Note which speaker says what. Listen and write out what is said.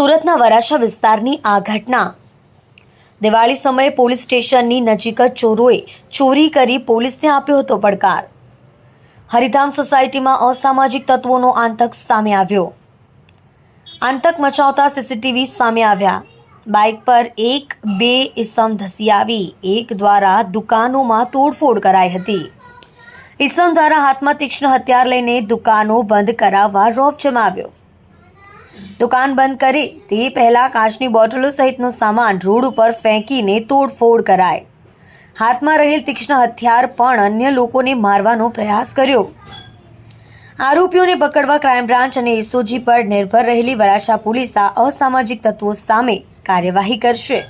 Speaker 1: સુરતના વરાછા વિસ્તારની આ ઘટના. દિવાળી સમયે પોલીસ સ્ટેશનની નજીક જ ચોરોએ ચોરી કરી પોલીસને આપ્યો હતો પડકાર. હરિધામ સોસાયટીમાં અસામાજિક તત્વોનો આતંક સામે આવ્યો. આતંક મચાવતા સીસીટીવી સામે આવ્યા. બાઇક પર એક, બે ઇસમ ધસી આવી. એક દ્વારા દુકાનોમાં તોડફોડ કરાઈ હતી. ઇસમ દ્વારા હાથમાં તીક્ષ્ણ હથિયાર લઈને દુકાનો બંધ કરાવવા રોફ જમાવ્યો. દુકાન બંધ કરી તે પહેલા કાચની બોટલો સહિતનો સામાન રોડ ઉપર ફેંકીને તોડફોડ કરાય હાથમાં રહેલ તીક્ષ્ણ હથિયાર પણ અન્ય લોકોને મારવાનો પ્રયાસ કર્યો. આરોપીઓને પકડવા ક્રાઇમ બ્રાન્ચ અને એસઓજી પર નિર્ભર રહેલી વરાછા પોલીસ આ અસામાજિક તત્વો સામે કાર્યવાહી કરશે.